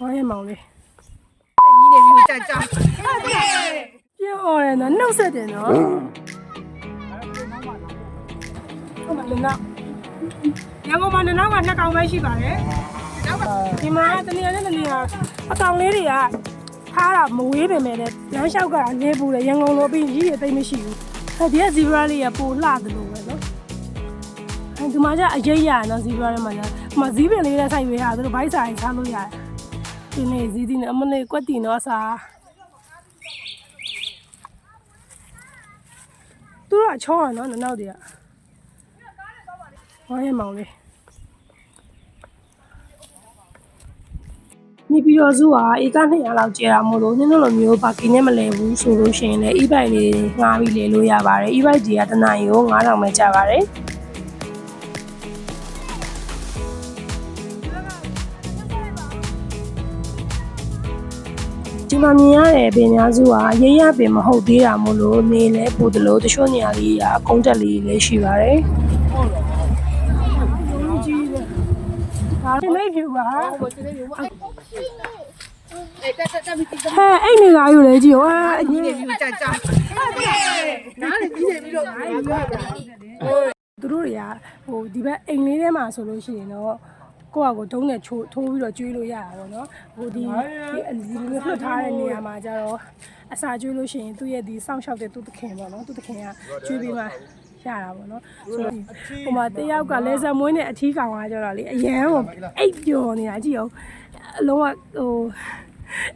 ဝါရဲမောင်လေးညီနေမျိုးကြာကြာပြောရဲနော်နှုတ်ဆက်တယ်နော်ဟုတ်ပါလေနော်ရန်ကုန်မှာနှစ်နောက်ကနှစ်ကောင်ပဲရှိပါတယ်ဒီမှာတနေရာနဲ့တနေရာအကောင်လေးတွေကထားတာမဝေးပေမဲ့လည်းလမ်းလျှောက်ကနေပူတယ်ရန်ကုန်လိုပြီးကြီးရသိမ့်မရှိဘူးအဲဒီကဇီဘရာလေးကပိုလှတယ်လို့ပဲနော်အဲဒီမှာကျအရေးရနော်ဇီဘရာထဲမှာကျဒီမှာဇီးပင်လေးနဲ့ဆိုင်ရွေးတာသူတို့ဘိုက်ဆိုင်စားလို့ရတယ် ဒီနေ့ဇီးဒီနဲ့အမလေးကွက်တီနော်စားသူတို့ကချောရနော်နောက်တည်းကဝါရဲမောင်လေးနေပြည်တော်စုကဧက200လောက်ကျဲတာမို့လို့နင်းတို့လိုမျိုးပါကင်နဲ့မလဲဘူးဆိုလို့ရှိရင်လည်း e-bike လေးငှားပြီးလေလို့ရပါတယ် e-bike ကြီးကတနင်္ဂနွေကို9000ပဲကျပါတယ် ဒီမှာမြင်ရတဲ့ပင်များစုကရရပင်မဟုတ်သေးတာမို့လို့နေလဲပို့တယ်လို့တချို့နေရာလေးကအကုန်းတက်လေးလည်းရှိပါတယ်ဟုတ်လားကြီးတယ်ဒါလည်းပြူပါကိုကျနေမျိုးမအဲ့တက်တက်တက်ပြီးတိဟဲ့အဲ့နေလာယူလေကြည့်ရောအာညီနေမျိုးကြာကြာနားလေညီနေပြီးတော့ငါ့ယူရတာသူတို့တွေကဟိုဒီဘက်အိမ်လေးထဲမှာဆိုလို့ရှိရင်တော့ ကိုယ့်ဟာကိုယ်ဒုံးနဲ့ချိုးထိုးပြီးတော့ကျွေးလို့ရတာပေါ့နော်ဟိုဒီဒီလိုမျိုးလွတ်ထားတဲ့နေရာမှာကျတော့အစာကျွေးလို့ရှိရင်သူ့ရဲ့ဒီစောင့်ရှောက်တဲ့သူ့သခင်ပေါ့နော်သူ့သခင်ကကျွေးပြီးမှရတာပေါ့နော်ဆိုတော့ဟိုမှာတယောက်ကလေဆာမွေးနဲ့အထီးကောင်ကကျတော့လေအရန်ကိုအိတ်ပျော်နေတာကြည့်အောင်အလုံးဝဟို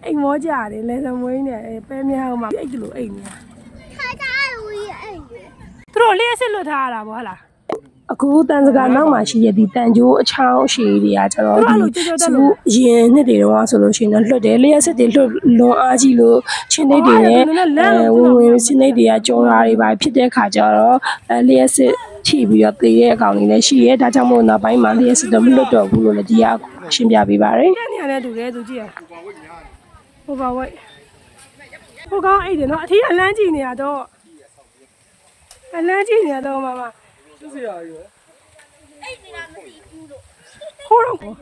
အိမ်မောကြတယ်လေဆာမွေးနဲ့ပဲများအောင်မှာအိတ်လိုအိတ်နေတာထားကြရဝီအိတ်သူတို့လေးအစ်စ်လွတ်ထားရတာပေါ့ဟလား အခုတန်စကာနောက်မှာရှိရဒီတန်ကြိုးအချောင်းရှည်တွေကကျတော့ဒီသူရင်နှစ်တွေတော့ဆိုလို့ရှိရင်တော့လွတ်တယ်လျှက်စစ်တွေလွတ်လွန်အားကြီးလို့ချင်းနေတွေနဲ့ဝင်ဝင်ချင်းနေတွေကကြောတာတွေပါဖြစ်တဲ့ခါကျတော့အဲလျှက်စစ်ထိပြီးတော့သေတဲ့အကောင်တွေလည်းရှိရဲဒါကြောင့်မို့နောက်ပိုင်းမှာလျှက်စစ်တော့မလွတ်တော့ဘူးလို့လည်းဒီကရှင်းပြပေးပါရယ်နေရာနဲ့တူတယ်သူကြည့်ရဟိုပါဝိတ်ဟိုကောင်အဲ့တယ်နော်အထီးအလန်းကြည့်နေရတော့အလန်းကြည့်နေရတော့မမ ခိုးတော့ကို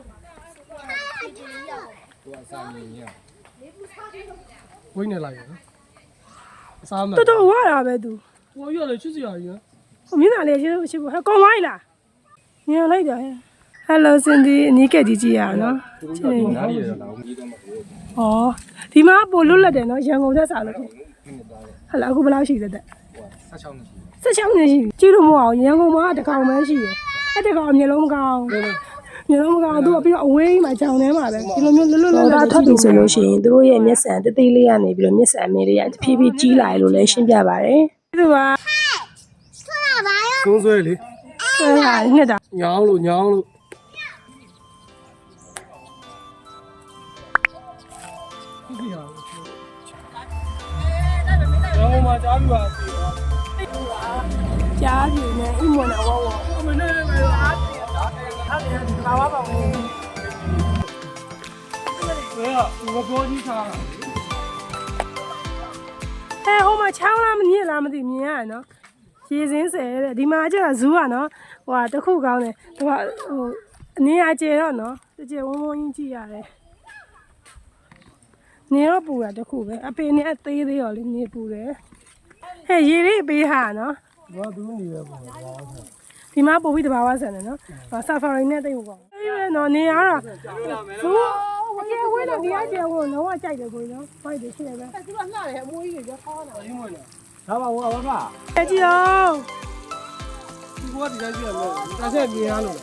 ဝိနေလိုက်ရနော်အစားမတော်တော်ဝါတာပဲသူဟိုရလေချစ်စရာကြီးနော်ဟိုမျက်နှာလေးရှိရှိဖို့ဟဲ့ကောင်းဝိုင်းလားညံလိုက်တာဟဲ့ Hello Cindy အနီးကက်ကြီးကြည့်ရအောင်နော်ချစ်နေဩဒီမှာပို့လွတ်လပ်တယ်နော်ရန်ကုန်သက်စာလို့ဟဲ့လားအခုဘယ်လောက်ရှိသက်သက်16နှစ်ရှိ 16နှစ်ရှိပြီကြည့်လို့မဟုတ်အောင်ရန်ကုန်မှာတစ်ကောင်ပဲရှိတယ်အဲ့တစ်ကောင်မျိုးလုံးမကောင်းမျိုးလုံးမကောင်းသူကပြီးတော့အဝေးမှာကြောင်ထဲမှာပဲဒီလိုမျိုးလွတ်လွတ်လပ်လပ်ထွက်ပြီဆိုလို့ရှိရင်သူတို့ရဲ့မျက်စံတသေးလေးကနေပြီးတော့မျက်စံမဲလေးကတဖြည်းဖြည်းကြီးလာရလို့လည်းရှင်းပြပါတယ်သူကကုန်းဆွဲလေအဲ့ဒါနှစ်တာညောင်းလို့ညောင်းလို့ချစ်စရာရောင်းမကြားပြပါ စီရောကြားပြီနဲ့အိမ်ဝင်တော့ဝေါအမနဲ့ပဲလားအဲ့ဒါဘာဝပါဘူးဘယ်ကငါပြောကြီးထားဟဲဟိုမှာချောင်းလားမမြင်လားမသိမြင်ရနော်ရေစင်းဆယ်တဲ့ဒီမှာကျတော့ဇူးကနော်ဟိုဟာတစ်ခုကောင်းတယ်ဟိုဟိုအနေအကျယ်တော့နော်တကျယ်ဝုန်းဝုန်းကြီးကြည့်ရတယ်နေတော့ပူတာတစ်ခုပဲအပေနဲ့အသေးသေးရောလေနေပူတယ်ဟဲ့ရေလေးပေးဟာနော် ဘာသူနေရပါဘာဒီမှာပို့ပြီးတဘာဝဆန်တယ်နော်ဆာဖာရီနဲ့တိတ်ဟုတ်ကောင်းအေးပဲနော်နေရတာဇူးအကျယ်ဝဲတော့ဒီအကျယ်ဝလုံးဝကြိုက်တယ်ကိုနော်ဘိုက်တယ်ရှိတယ်ပဲသူကလှတယ်အမွေးကြီးတွေခေါင်းတာရင်းဝင်လာဒါပါဘောဘာဘာကြည့်ကြည့်အောင်ဒီကွာဒီတိုင်းကြည့်ရမယ်ဒါဆက်မြင်ရလို့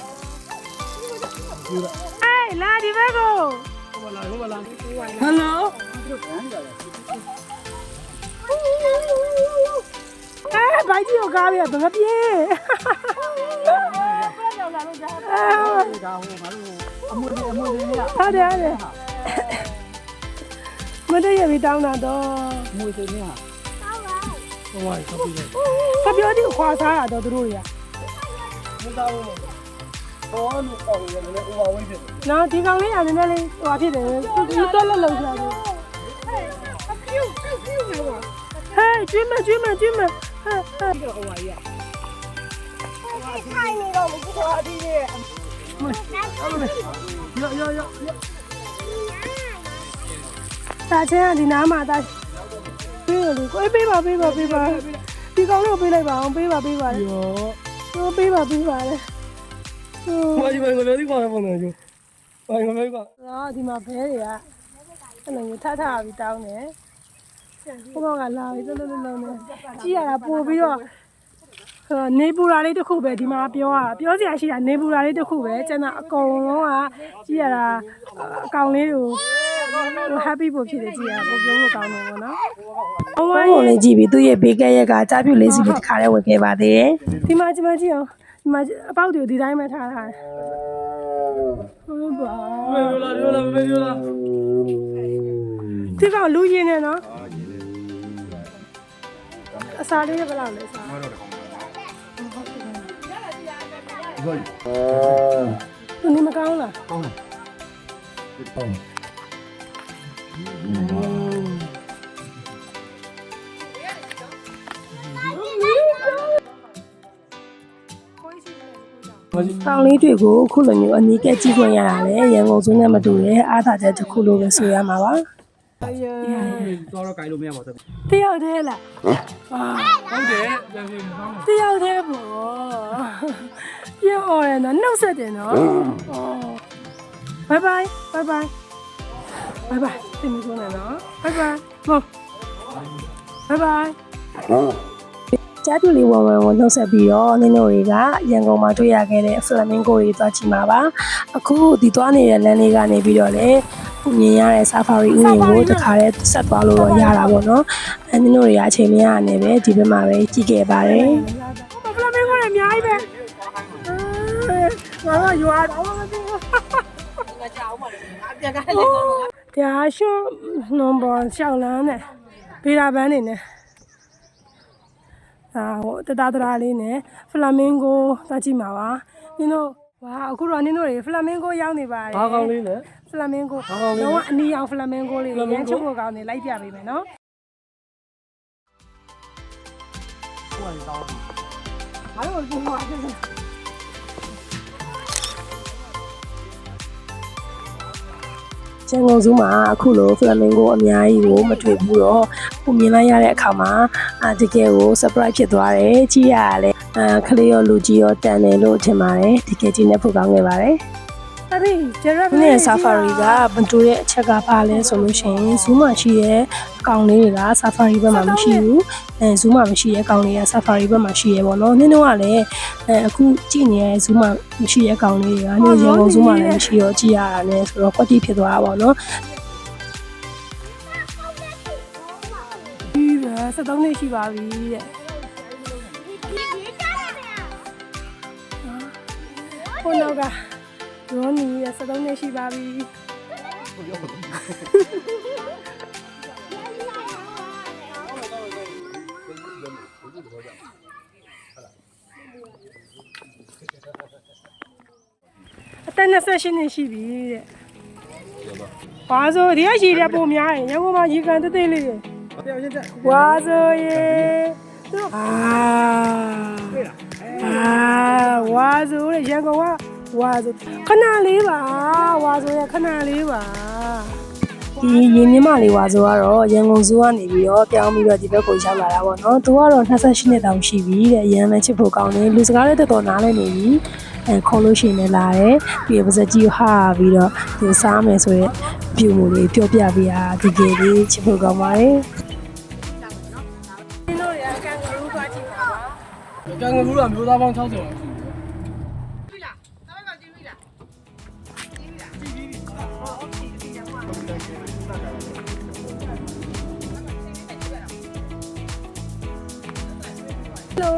ဒီကအေးလာဒီဘက်ကိုဟိုလာဟိုလာဟယ်လို အဲဘိုက်ကြီးကိုကားပြီးတော့မပြေးဒီကဟိုဘာလို့အမွေအမွေလေးကဟုတ်တယ်ဟုတ်တယ်မတည့်ရပြီတောင်းတာတော့မွေသေးနေတာဟိုဝိုင်းဆက်ပြီးတော့ခပြောတိခွာစားတာတော့သူတို့တွေကမသားဘူးဟောလို့အော်ရတယ်လေဟိုဝိုင်းဖြစ်တယ်နော်ဒီကောင်လေးကနည်းနည်းလေးဟိုဖြစ်တယ်သူသူတက်လက်လောက်စားတယ်ပြုတ်ပြုတ် ပြီးတော့ဟိုပါကြီးကထိုင်နေတော့မကြည့်တော့ဒီနေ့မလေးအဲ့လိုလေရရရရတာချင်းကဒီနားမှာတာပေးရလေကိုအေးပေးပါပေးပါပေးပါဒီကောင်တော့ပေးလိုက်ပါအောင်ပေးပါပေးပါလေရောတော့ပေးပါပေးပါလေဘာကြီးဘာကြီးလည်းဒီကောင်လည်းပုံနေကြဘာကြီးဘာကြီးကအော်ဒီမှာဘဲတွေကအဲ့လိုမျိုးထထပြီးတောင်းတယ် ဘုကောင်ကလာပြီးလုံးလုံးလုံးနဲ့ကြည့်ရတာပို့ပြီးတော့ဟိုနေပူရာလေးတစ်ခုပဲဒီမှာပြောရတာပြောစရာရှိတာနေပူရာလေးတစ်ခုပဲကျန်တာအကုန်လုံးကကြည့်ရတာအကောင်လေးကိုဟို happy ပို့ဖြစ်တယ်ကြည့်ရတာပို့ပြောဖို့ကောင်းတယ်ပေါ့နော်အဝိုင်းလေးကြည့်ပြီးသူ့ရဲ့ဘေးကဲရက်ကကြားပြူလေးစီလေးတစ်ခါလေးဝင်ခဲ့ပါသေးတယ်ဒီမှာဒီမှာကြည့်အောင်ဒီမှာအပေါက်တွေကိုဒီတိုင်းပဲထားထားတယ်ဟုတ်ပါမေပြောလာပြောလာမေပြောလာဒီကောင်လူရင်းနေနော် အစာလေးဘယ်လောက်လဲအစာသူနေမကောင်းလားကောင်းလေးတွေကိုအခုလိုမျိုးအနီးကပ်ကြည့်ခွင့်ရတာလေရန်ကုန်စုနဲ့မတူတဲ့အားသာချက်တစ်ခုလို့ပဲဆိုရမှာပါ တော့တော့ကြိုင်လို့မရပါဘူးတယောက်တည်းလားအာဟုတ်တယ်ပြန်ပြန်ကောင်းတယောက်တည်းပေါ့ပြောအော်ရနော်နှုတ်ဆက်တယ်နော်ဘိုင်ဘိုင်ဘိုင်ဘိုင်ဘိုင်ဘိုင်တင်မဆုံးနဲ့နော်ဘိုင်ဘိုင်ဟောဘိုင်ဘိုင်ကြားပြလေးဝဝဝနှုတ်ဆက်ပြီးတော့နင်းတို့တွေကရန်ကုန်မှာတွေ့ရခဲ့တဲ့ဖလာမင်ကိုတွေသွားကြည့်မှာပါအခုဒီသွားနေတဲ့လမ်းလေးကနေပြီးတော့လေ မြင်ရတဲ့ safari ဥယျာဉ်ကိုတခါတည်းဆက်သွားလို့တော့ရတာပေါ့နော်အဲနင်းတို့တွေကအချိန်မရနဲ့ပဲဒီဘက်မှာပဲကြည့်ခဲ့ပါတယ်ဖလာမင်ကိုလည်းအများကြီးပဲငါတော့ရွာတော့မသိဘူးတရားရှုံးနံပါတ်ရှောက်လန်းနဲ့ဗေဒါဘန်းနေနဲ့အာဟိုတတတရာလေးနဲ့ဖလာမင်ကိုသွားကြည့်မှာပါနင်တို့ဝါအခုတော့နင်တို့တွေဖလာမင်ကိုရောက်နေပါတယ်ဘာကောင်းလေးလဲဖ လာမင်ကိုဟုတ်ဟုတ်ပြီလုံးဝအနီရောင်ဖလာမင်ကိုလေးဖလာမရင်န်ကိုချုပ်ဖို့ကောင်းနေလိုက်ပြပေးမယ်နော်ဟိုတောင်းဘာလို့ဒီမှာကျန်ကုန်စုမှာအခုလိုဖလာမင်ကိုအများကြီးကိုမတွေ့ဘူးတော့ကိုမြင်လိုက်ရတဲ့အခါမှာအာတကယ်ကို surprise ဖြစ်သွားတယ်ကြည့်ရရလဲအာခလေးရောလူကြီးရောတန်တယ်လို့ထင်ပါတယ်တကယ်ကြည့်နေဖို့ကောင်းခဲ့ပါတယ်အဲ့ ဒီဂျရက်နဲ့ safari ကမတူတဲ့အချက်ကပါလဲဆိုလို့ရှိရင် zoom မှာရှိရဲ့အကောင်လေးတွေက safari ဘက်မှာမရှိဘူးအဲ zoom မှာမရှိရဲ့အကောင်လေးက safari ဘက်မှာရှိရဲ့ပေါ့နော်နင်းတော့ကလည်းအဲအခုကြည့်နေတဲ့ zoom မှာမရှိရဲ့အကောင်လေးတွေကနေရေကုန် zoom မှာလည်းမရှိတော့ကြည့်ရတာနဲ့ဆိုတော့ quality ဖြစ်သွားတာပေါ့နော်ဒီပဲ73နှစ်ရှိပါပြီတဲ့ခုနောက်က ရောနီရဲ့73နှစ်ရှိပါပြီအသက်28နှစ်ရှိပြီတဲ့။ဘာဆိုဒီကရေရပုံများရင်ရန်ကုန်မှာရေကန်တသိလေးတွေတယောက်ချင်းတက်ဝါဆိုရေအာအာဝါဆိုတဲ့ရန်ကုန်က ဝါဆိုခဏလေးပါဝါဆိုရခဏလေးပါဒီရင်မြမလေးဝါဆိုကတော့ရန်ကုန်ဇိုးကနေပြီးတော့ပြောင်းပြီးတော့ဒီဘက်ကိုရောက်လာတာပေါ့နော်သူကတော့28နှစ်တောင်ရှိပြီတဲ့ရန်လည်းချစ်ဖို့ကောင်းတယ်လူစကားလည်းတော်တော်နားလည်းနေပြီအဲခေါ်လို့ရှိရင်လည်းလာတယ်ပြီးတော့ပါစက်ကြီးကိုဟာပြီးတော့သူစားမယ်ဆိုရင်ပြုမှုလေးပြောပြပေးတာဒီကေလေးချစ်ဖို့ကောင်းပါတယ်င်းတို့ရကန်ဂရူးသွားကြည့်ပါပါကံကလူကမျိုးသားပေါင်း60လောက် ရှိတယ်ဟယ်လို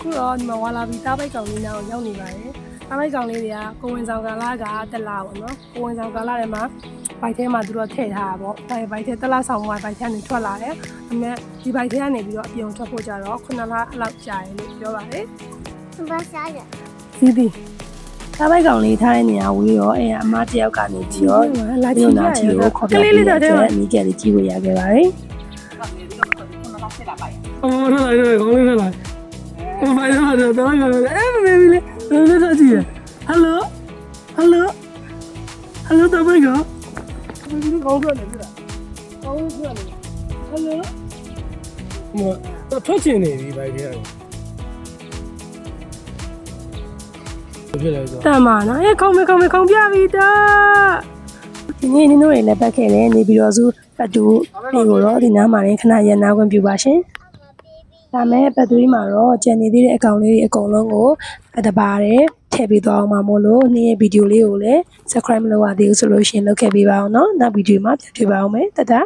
ခုတော့ဒီမှာဝါလာဘီတားပိုက်ကောင်လေးနာကိုရောက်နေပါတယ်တားပိုက်ကောင်လေးတွေကကိုဝင်ဆောင်ကာလာကတက်လာပေါ့နော်ကိုဝင်ဆောင်ကာလာထဲမှာဘိုက်ထဲမှာသူတို့ထည့်ထားတာပေါ့ဘိုက်ဘိုက်ထဲတက်လာဆောင်မှာဘိုက်ထဲကနေထွက်လာတယ်အမေဒီဘိုက်ထဲကနေပြီးတော့အပြင်ထွက်ဖို့ကြတော့ခုနလအလောက်ကြာတယ်လို့ပြောပါတယ်ဘာစားရစီးစီး တားပိုက်ကောင်လေးထားတဲ့နေရာဝေးတော့အဲအမတယောက်ကနေပြီးတော့လာကြည့်နာချီကိုခေါ်ပြပေးတဲ့အမိကလေးကြည့်ဝေရခဲ့ပါတယ်အော်လာလာကောင်းလေးလာလာဘာလဲဘာလဲတော့ရရအဲမေမေလေးဘယ်လိုဆက်ကြည့်ဟယ်လိုဟယ်လိုဟယ်လိုတော့ဘယ်ကောဘယ်လိုကောင်းတယ်လဲကောင်းပြနေဟယ်လိုမတော့ထွက်ချင်နေပြီဘိုက်ထဲက ဖြစ်လဲဆိုတမ်းပါနော်အေးခေါင်းမခေါင်းမခေါင်းပြပြီတာဒီနေ့နင်တို့တွေလည်းပတ်ခဲ့တယ်နေပြီးတော့စုပတ်တူဒီကိုတော့ဒီနားမှာလည်းခဏရန်နာခွင့်ပြုပါရှင်ဒါမဲ့ပတ်သွေးမှာတော့ကြံနေသေးတဲ့အကောင်လေးတွေအကုန်လုံးကိုအတပါတယ်ထည့်ပေးသွားအောင်ပါမို့လို့နေ့ရဲ့ဗီဒီယိုလေးကိုလည်း subscribe မလုပ်ရသေးဘူးဆိုလို့ရှိရင်လုပ်ခဲ့ပေးပါအောင်နော်နောက်ဗီဒီယိုမှာပြန်တွေ့ပါအောင်မယ်တတ